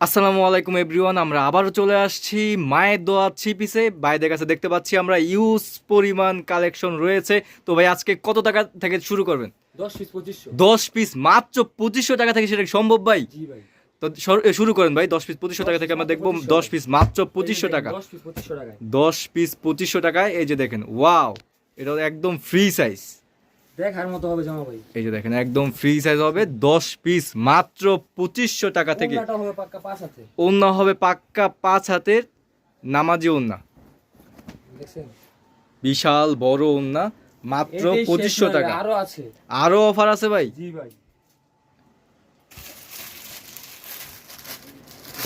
আসসালামু আলাইকুম এভরিওয়ান আমরা আবারও চলে আসছি মায়ের দোয়া থ্রি পিসে বাইদের কাছে দেখতে পাচ্ছি আমরা ইউজ পরিমাণ কালেকশন রয়েছে। তো ভাই আজকে কত টাকা থেকে শুরু করবেন? দশ পিস মাত্র পঁচিশশো টাকা থেকে সেটা সম্ভব ভাই? তো শুরু করেন ভাই দশ পিস পঁচিশশো টাকা থেকে আমরা দেখব। দশ পিস মাত্র পঁচিশশো টাকা। দশ পিস পঁচিশশো টাকায়। দশ পিস পঁচিশশো টাকায় এই যে দেখেন ওয়াও এটা একদম ফ্রি সাইজ দেখার মতো হবে জামা ভাই। এই যে দেখেন একদম ফ্রি সাইজ হবে দশ পিস মাত্র পঁচিশশো টাকা থেকে। ওড়নাটা হবে পাক্কা পাঁচ হাতে। ওন্না হবে পাক্কা পাঁচ হাতের নামাজি ওন্না দেখছেন? বিশাল বড় ওন্না মাত্র এটাই শেষ পঁচিশশো নয়, টাকা। আরও আছে। আরও অফার আছে ভাই? জি ভাই।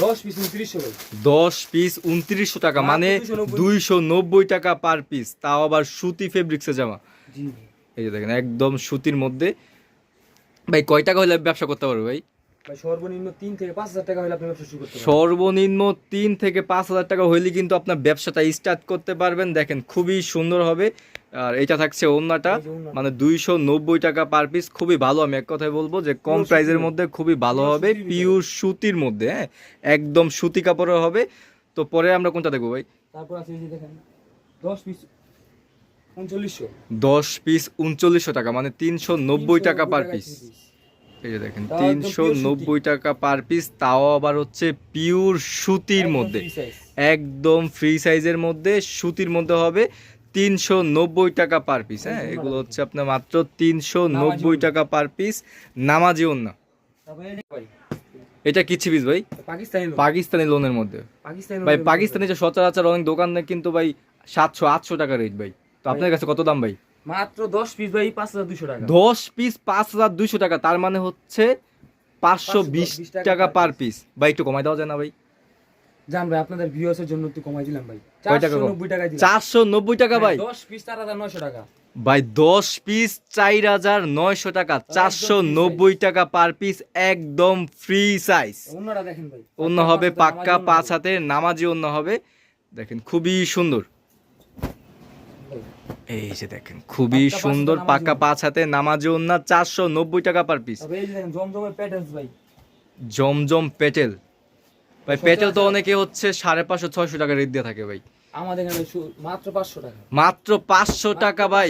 দশ পিস উনত্রিশশো ভাই। দশ পিস উনত্রিশশো টাকা মানে 290 দুইশো নব্বই টাকা পার পিস তাও আবার সুতি ফেব্রিক্সে জামা। জি এই যে দেখেন একদম সুতির মধ্যে। ভাই কয় টাকা হলে ব্যবসা করতে পারবে ভাই? সর্বনিম্ন তিন থেকে পাঁচ হাজার টাকা হলে আপনি ব্যবসা শুরু করতে সর্বনিম্ন তিন থেকে পাঁচ হাজার টাকা হইলে কিন্তু আপনার ব্যবসাটা স্টার্ট করতে পারবেন। দেখেন খুবই সুন্দর হবে। আর এটা থাকছে ওন্নাটা ওড়নাটা। মানে দুইশো নব্বই টাকা পার পিস খুবই ভালো আমি এক কথায় বলব যে কম প্রাইজের মধ্যে খুবই ভালো হবে। পিওর সুতির মধ্যে হ্যাঁ? একদম সুতি কাপড়ের হবে। তো পরে আমরা কোনটা দেখব ভাই? তারপর আছে দেখেন দশ পিস দশ পিস উনচল্লিশশো টাকা মানে তিনশো নব্বই টাকা পার পিস। এই যে দেখেন তিনশো। নব্বই টাকা পার পিস তাও আবার হচ্ছে পিওর সুতির মধ্যে। একদম ফ্রি সাইজের মধ্যে সুতির মধ্যে হবে তিনশো নব্বই টাকা পার পিস হ্যাঁ এগুলো হচ্ছে আপনার মাত্র তিনশো নব্বই। টাকা পার পিস নামাজি ভাই, এটা কিচ্ছি পিস ভাই? পাকিস্তানি পাকিস্তানি লোনের মধ্যে। পাকিস্তানি ভাই পাকিস্তানি যে সচরাচর অনেক দোকানে কিন্তু ভাই সাতশো আটশো টাকা রেট ভাই। তো আপনার কাছে কত দাম ভাই? মাত্র দশ পিস ভাই পাঁচ হাজার দুশো টাকা। দশ পিস পাঁচ হাজার দুইশো টাকা তার মানে হচ্ছে পাঁচশো বিশ 520 টাকা পার পিস ভাই একটু কমাই দেওয়া যায় না ভাই? জান ভাই আপনাদের ভিউয়ার্সের জন্য একটু কমাই দিলাম ভাই। চারশো? নব্বই টাকা টাকা ভাই? দশ পিস চার হাজার নয়শো টাকা। ভাই দশ পিস চার হাজার নয়শো টাকা চারশো নব্বই টাকা পার পিস একদম ফ্রি সাইজ অন্যরা দেখেন ভাই। অন্য হবে পাক্কা পাঁচ হাতে নামাজি অন্য হবে। দেখেন খুবই সুন্দর। এই যে দেখেন খুবই সুন্দর নামাজি পাঁচ হাতে নামাজি অন্য চারশো নব্বই টাকা পার পিস জমজম পেটেল। ভাই পেটেল তো অনেকে হচ্ছে সাড়ে পাঁচশো ছয়শো টাকা রেট দিয়ে থাকে ভাই। আমাদের এখানে মাত্র পাঁচশো টাকা। মাত্র পাঁচশো টাকা ভাই।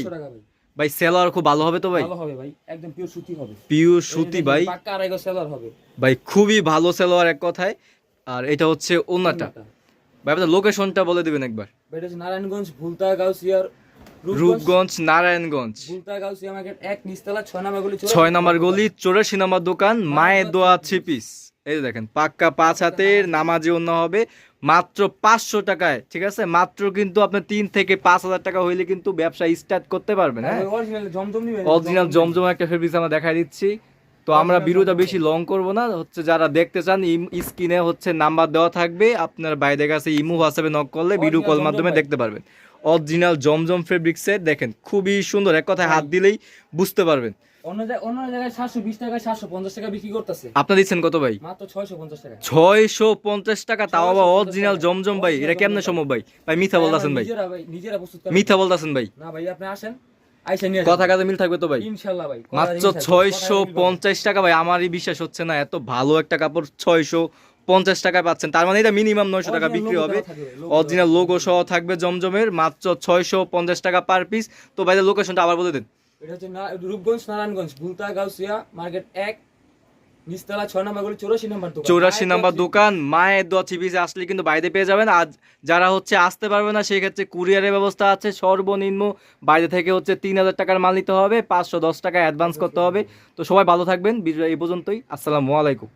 ভাই। সেলার খুব ভালো হবে তো ভাই? ভালো হবে ভাই একদম পিওর সুতি হবে। পিওর সুতি ভাই। পাক্কা আড়াই সেলার হবে। ভাই খুবই ভালো সেলোয়ার এক কথায়। আর এটা হচ্ছে ওন্নাটা। অন্যটা। ভাই আপনার লোকেশনটা বলে দিবেন একবার। এটা হচ্ছে নারায়ণগঞ্জ ভুলতা গাউসিয়ার রূপগঞ্জ নারায়ণগঞ্জ। ছয় নাম্বার গলি চৌরাশি নাম্বার দোকান মায়ের দোয়া থ্রি পিস। এই দেখেন পাক্কা পাঁচ হাতের নামাজি অন্য হবে মাত্র পাঁচশো টাকায় ঠিক আছে? মাত্র কিন্তু আপনার তিন থেকে পাঁচ হাজার টাকা হইলে কিন্তু ব্যবসা স্টার্ট করতে পারবেন হ্যাঁ? অরিজিনাল জমজম অরিজিনাল জমজম। একটা ফেব্রিক্স আমরা দেখাই দিচ্ছি। তো আমরা ভিডিওটা বেশি লং করব না। হচ্ছে যারা দেখতে চান স্ক্রিনে হচ্ছে নাম্বার দেওয়া থাকবে। আপনার বাইরের কাছে ইমু হোয়াটসঅ্যাপে নক করলে ভিডিও কল মাধ্যমে দেখতে পারবেন। অরিজিনাল জমজম ফেব্রিক্সের দেখেন খুবই সুন্দর। এক কথায় হাত দিলেই বুঝতে পারবেন। অন্য জায়গায় সাতশো বিশ টাকা সাতশো পঞ্চাশ টাকা বিক্রি করতেছে। আপনার দিচ্ছেন কত ভাই? মাত্র ছয়শো পঞ্চাশ টাকা। ছয়শো পঞ্চাশ টাকা তাও আবার অরিজিনাল জমজম ভাই এটা Original কেমনে সম্ভব ভাই? ভাই মিথ্যা বলতেছেন ভাই। নিজেরা। মিথ্যা বলতেছেন ভাই। না ভাই আপনি আসেন কথা কাজে মিল থাকবে তো ভাই? ইনশাল্লাহ ভাই কথা মাত্র ছয়শো। পঞ্চাশ টাকা ভাই আমারই বিশ্বাস হচ্ছে না এত ভালো একটা কাপড় ছয়শো পঞ্চাশ টাকায় পাচ্ছেন। তার মানে এটা মিনিমাম নয়শো টাকা বিক্রি হবে। অরিজিনাল লোগো সহ থাকবে জমজমের মাত্র ছয়শো পঞ্চাশ টাকা পার পিস তো ভাইদের লোকেশনটা আবার বলে দেন। এটা হচ্ছে রূপগঞ্জ নারায়ণগঞ্জ ভুলতা গাউসিয়া মার্কেট এক চৌরাশি নাম্বার দোকান। মায়ের নাম্বার দোয়া দোকান মায়ের দোয়া চিপিসে আসলে কিন্তু বাইরে পেয়ে যাবেন। আর যারা হচ্ছে আসতে পারবে না সেক্ষেত্রে কুরিয়ারের ব্যবস্থা আছে। সর্বনিম্ন বাইরে থেকে হচ্ছে তিন হাজার টাকার মাল নিতে হবে। পাঁচশো দশ টাকা অ্যাডভান্স করতে হবে। তো সবাই ভালো থাকবেন। এই পর্যন্তই। আসসালামু আলাইকুম।